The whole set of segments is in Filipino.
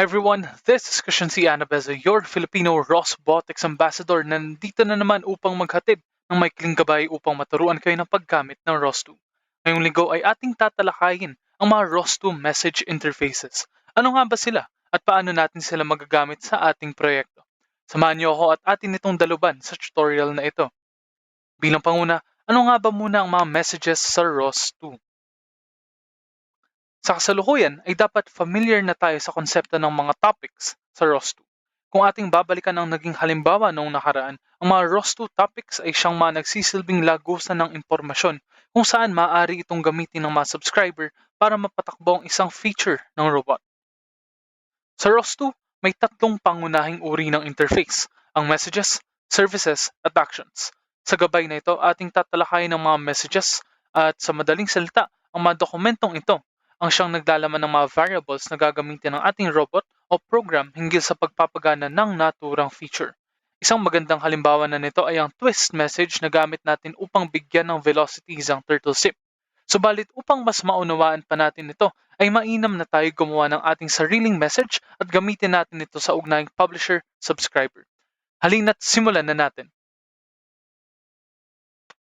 Hi everyone, this is Christian C. Anabeza, your Filipino Ross Botics Ambassador na nandito na naman upang maghatid ng maikling gabay upang maturuan kayo ng paggamit ng ROS2. Ngayong linggo ay ating tatalakayin ang mga ROS2 message interfaces. Ano nga ba sila at paano natin sila magagamit sa ating proyekto? Samahan niyo ako at atin itong daluban sa tutorial na ito. Bilang panguna, ano nga ba muna ang mga messages sa ROS2? Sa kasalukuyan ay dapat familiar na tayo sa konsepto ng mga topics sa ROS2. Kung ating babalikan ang naging halimbawa noong nakaraan, ang mga ROS2 topics ay siyang mga nagsisilbing lagusan ng impormasyon kung saan maaari itong gamitin ng mga subscriber para mapatakbo ang isang feature ng robot. Sa ROS2, may tatlong pangunahing uri ng interface, ang messages, services, at actions. Sa gabay na ito, ating tatalakayin ang mga messages at sa madaling salita, ang mga dokumentong ito ang siyang naglalaman ng mga variables na gagamitin ng ating robot o program hinggil sa pagpapagana ng naturang feature. Isang magandang halimbawa na nito ay ang twist message na gamit natin upang bigyan ng velocity isang turtle ship. Subalit upang mas maunawaan pa natin ito, ay mainam na tayo gumawa ng ating sariling message at gamitin natin ito sa ugnayang publisher-subscriber. Halina't simulan na natin.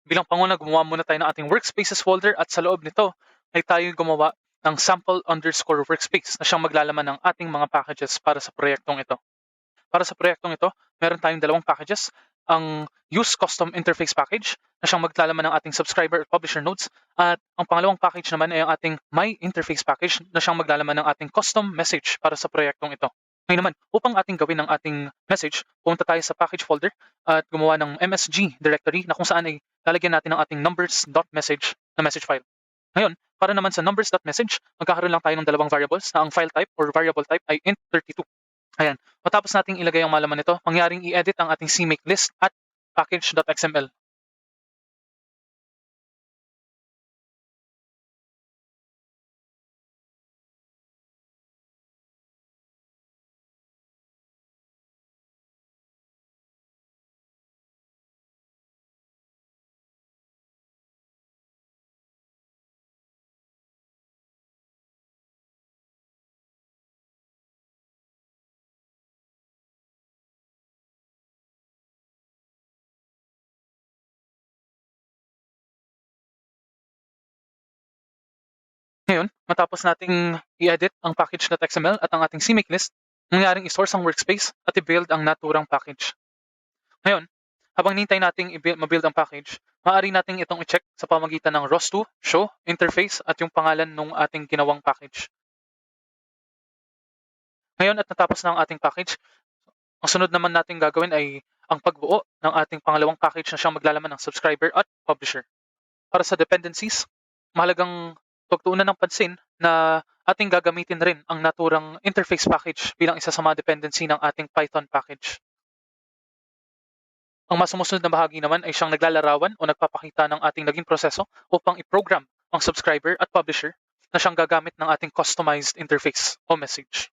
Bilang panguna, gumawa muna tayo ng ating workspaces folder at sa loob nito ay tayo gumawa ng sample underscore workspace na siyang maglalaman ng ating mga packages para sa proyektong ito. Para sa proyektong ito, meron tayong dalawang packages. Ang Use Custom Interface package na siyang maglalaman ng ating subscriber at publisher nodes at ang pangalawang package naman ay ang ating My Interface package na siyang maglalaman ng ating custom message para sa proyektong ito. Ngayon naman, upang ating gawin ang ating message, pumunta tayo sa package folder at gumawa ng MSG directory na kung saan ay lalagyan natin ang ating numbers.message na message file. Ngayon, para naman sa numbers.message, magkakaroon lang tayo ng dalawang variables na ang file type or variable type ay int32. Ayan. Matapos nating ilagay ang malaman nito, mangyaring i-edit ang ating CMake list at package.xml. Ngayon, matapos nating i-edit ang package.xml at ang ating CMake list, mangyaring i-source ang workspace at i-build ang naturang package. Ngayon, habang nintay nating i-build, ma-build ang package, maaari nating itong i-check sa pamagitan ng ROS2, show, interface at yung pangalan ng ating ginawang package. Ngayon at natapos na ang ating package, ang sunod naman nating gagawin ay ang pagbuo ng ating pangalawang package na siyang maglalaman ng subscriber at publisher. Para sa dependencies, mahalagang pagtuunan ng pansin na ating gagamitin rin ang naturang interface package bilang isa sa mga dependency ng ating Python package. Ang mas sumusunod na bahagi naman ay siyang naglalarawan o nagpapakita ng ating naging proseso upang i-program ang subscriber at publisher na siyang gagamit ng ating customized interface o message.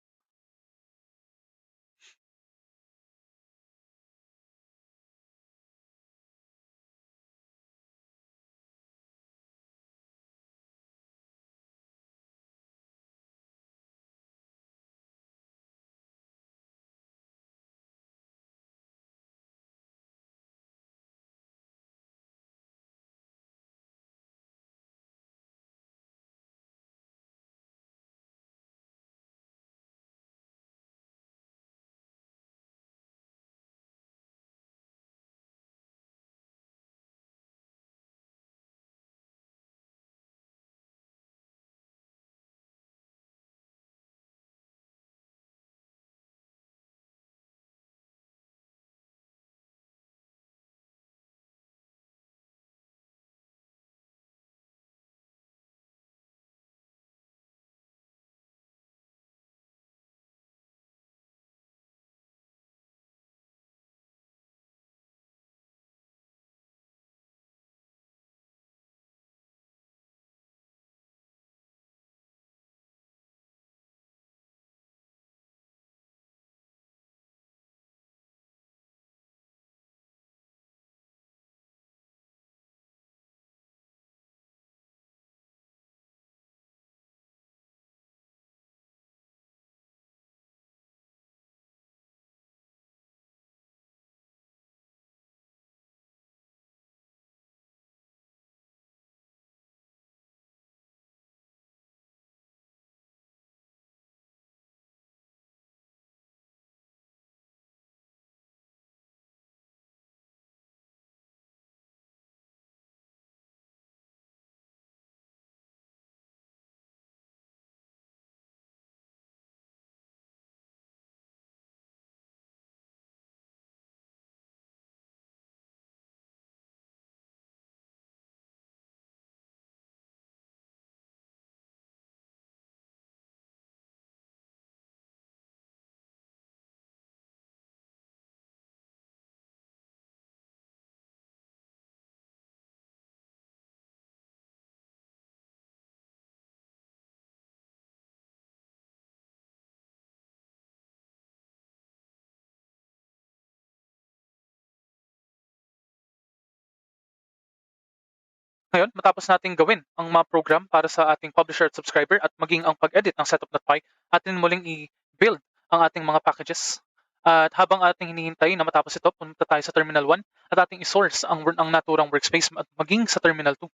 Ngayon, matapos nating gawin ang mga program para sa ating publisher at subscriber at maging ang pag-edit ng setup.py, atin muling i-build ang ating mga packages. At habang ating hinihintay na matapos ito, punta tayo sa Terminal 1 at ating isource ang, ang naturang workspace at maging sa Terminal 2.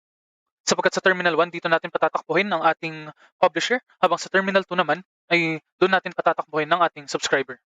Sapagkat sa Terminal 1, dito natin patatakbuhin ang ating publisher, habang sa Terminal 2 naman ay doon natin patatakbuhin ng ating subscriber.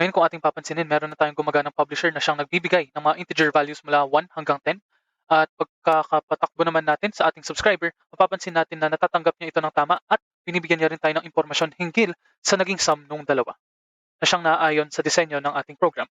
Ngayon kung ating papansinin, meron na tayong gumaganang publisher na siyang nagbibigay ng mga integer values mula 1 hanggang 10. At pagkakapatakbo naman natin sa ating subscriber, mapapansin natin na natatanggap niya ito ng tama at binibigyan niya rin tayo ng impormasyon hinggil sa naging sum nung dalawa na siyang naayon sa disenyo ng ating program.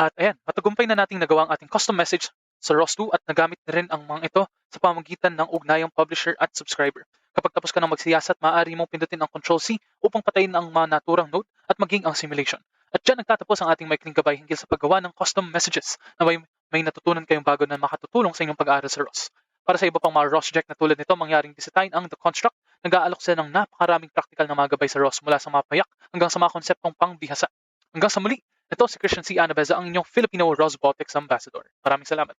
At ayan, matagumpay na nating nagawa ang ating custom message sa ROS2 at nagamit na rin ang mga ito sa pamagitan ng ugnayang publisher at subscriber. Kapag tapos ka ng magsiyasat, maaari mong pindutin ang Control C upang patayin ang mga naturang node at maging ang simulation. At dyan nagtatapos ang ating maikling gabay hinggil sa paggawa ng custom messages na may, may natutunan kayong bago na makatutulong sa inyong pag-aaral sa ROS. Para sa iba pang mga ROS project na tulad nito, mangyaring disitayin ang The Construct, nag-aalok sila ng napakaraming practical na mga gabay sa ROS mula sa mga payak hanggang sa mga konseptong pangbihasa. Hanggang sa muli, ito si Christian C. Anabeza, ang inyong Filipino Robotics Ambassador. Maraming salamat.